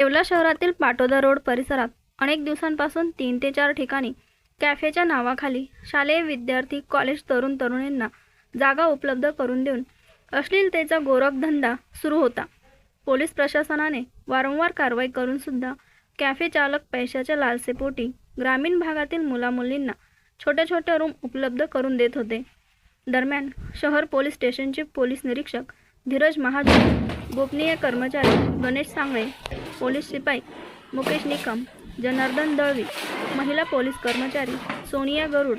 येवला शहरातील पाटोदा रोड परिसरात अनेक दिवसांपासून तीन ते चार ठिकाणी कॅफेच्या नावाखाली शालेय विद्यार्थी कॉलेज तरुण तरुणींना जागा उपलब्ध करून देऊन अश्लीलतेचा गोरखधंदा सुरू होता. पोलीस प्रशासनाने वारंवार कारवाई करून सुद्धा कॅफे चालक पैशाच्या लालसेपोटी ग्रामीण भागातील मुलामुलींना छोट्या छोट्या रूम उपलब्ध करून देत होते. दरम्यान शहर पोलीस स्टेशनचे पोलीस निरीक्षक धीरज महाजन गोपनीय कर्मचारी गणेश सांगळे पोलीस शिपाई मुकेश निकम जनार्दन दळवी महिला पोलीस कर्मचारी सोनिया गरुड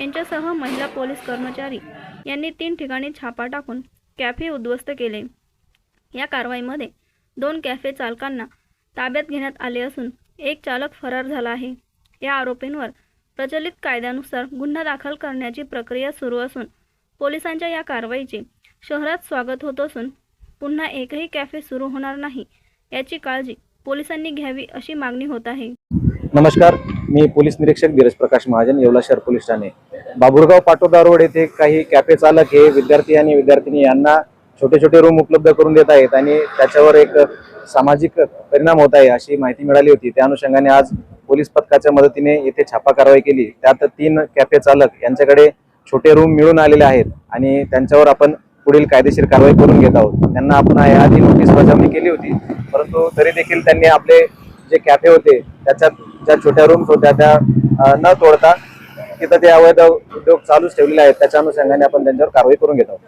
यांच्यासह महिला पोलीस कर्मचारी यांनी तीन ठिकाणी छापा टाकून कॅफे उद्ध्वस्त केले. या कारवाईमध्ये दोन कॅफे चालकांना ताब्यात घेण्यात आले असून एक चालक फरार झाला आहे. या आरोपींवर प्रचलित कायद्यानुसार गुन्हा दाखल करण्याची प्रक्रिया सुरू असून पोलिसांच्या या कारवाईचे शहरात स्वागत होत असून पुन्हा एकही कॅफे सुरू होणार नाही याची काळजी पोलिसांनी घ्यावी अशी मागणी होत आहे. नमस्कार मी पोलीस निरीक्षक धीरज प्रकाश महाजन येवला शहर पोलीस ठाणे. बाबुरगाव पाटोदा रोड येथे काही कॅफे चालक हे विद्यार्थी आणि विद्यार्थिनी यांना छोटे छोटे रूम उपलब्ध करून देत आहेत आणि त्याच्यावर एक सामाजिक परिणाम होत आहे अशी माहिती मिळाली होती. त्या अनुषंगाने आज पोलीस पथकाच्या मदतीने येथे छापा कारवाई केली. त्यात तीन कॅफे चालक यांच्याकडे छोटे रूम मिळून आलेले आहेत आणि त्यांच्यावर आपण पुढील कायदेशीर कारवाई करून घेत आहोत. त्यांना आपण आधी नोटीस बजावणी केली होती. परंतु तरी देखील त्यांनी आपले जे कॅफे होते त्याच्यात ज्या छोट्या रूम्स होत्या त्या न तोडता तिथं ते अवैध उद्योग चालूच ठेवलेले आहेत. त्याच्या अनुषंगाने आपण त्यांच्यावर कारवाई करून घेत आहोत.